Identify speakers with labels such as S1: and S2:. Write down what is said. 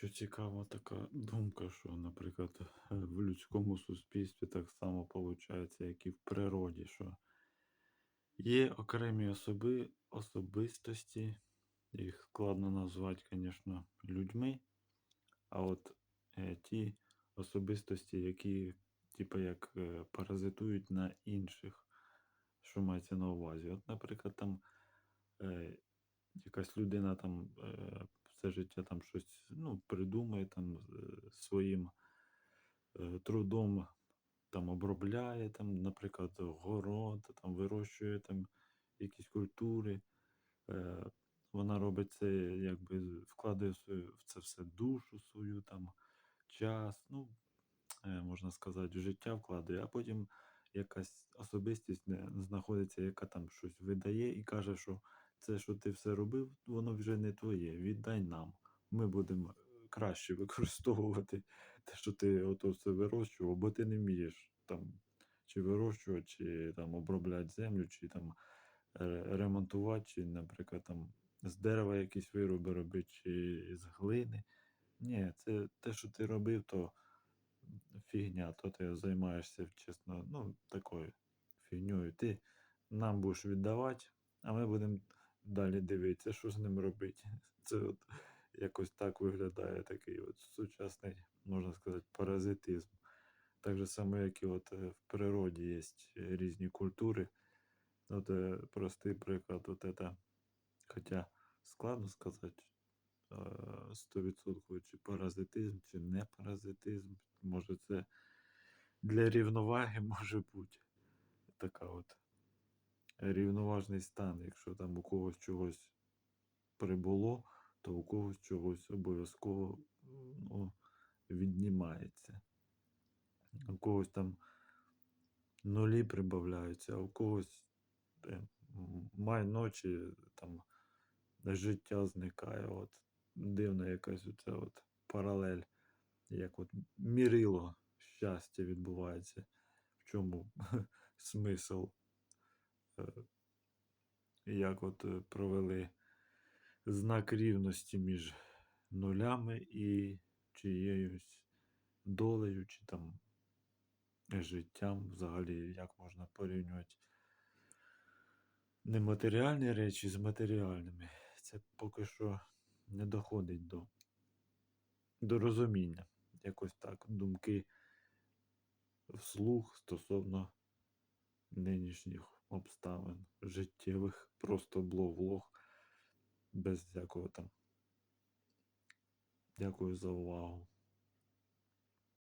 S1: Що цікава така думка, що, наприклад, в людському суспільстві так само виходить, як і в природі, що є окремі особи, особистості, їх складно назвати, звісно, людьми, а от е, ті особистості, які, типу, як е, паразитують на інших, що мається на увазі. От, наприклад, там е, якась людина там е, все життя там щось ну, придумує там е, своїм е, трудом там обробляє, там, наприклад, город, там вирощує там якісь культури. Е, вона робить це, якби вкладає в це все душу свою, там, час, ну, е, можна сказати, життя вкладає, а потім якась особистість знаходиться, яка там щось видає і каже, що це, що ти все робив, воно вже не твоє. Віддай нам. Ми будемо краще використовувати те, що ти ото все вирощував, бо ти не вмієш там чи вирощувати, чи там обробляти землю, чи там ремонтувати, чи, наприклад, там з дерева якісь вироби робити, чи з глини. Ні, це те, що ти робив, то фігня, то ти займаєшся чесно, ну, такою фігньою. Ти нам будеш віддавати, а ми будемо далі дивитися, що з ним робити. Це от якось так виглядає такий от сучасний, можна сказати, паразитизм. Так же само, як і от е, в природі є різні культури. От е, простий приклад, от это, хоча складно сказати, е, 100% чи паразитизм, чи не паразитизм. Може, це для рівноваги може бути така от рівноважний стан. Якщо там у когось чогось прибуло, то у когось чогось обов'язково ну, віднімається. У когось там нулі прибавляються, а у когось е, м, майно чи там життя зникає. От дивна якась оця от паралель, як от мірило щастя відбувається. В чому смисл? Як от е, провели знак рівності між нулями і чиєюсь долею, чи там життям взагалі, як можна порівнювати нематеріальні речі з матеріальними. Це поки що не доходить до, до розуміння. Якось так. Думки вслух стосовно нинішніх обставин життєвих, просто блог-влог, без всякого там. Дякую за увагу.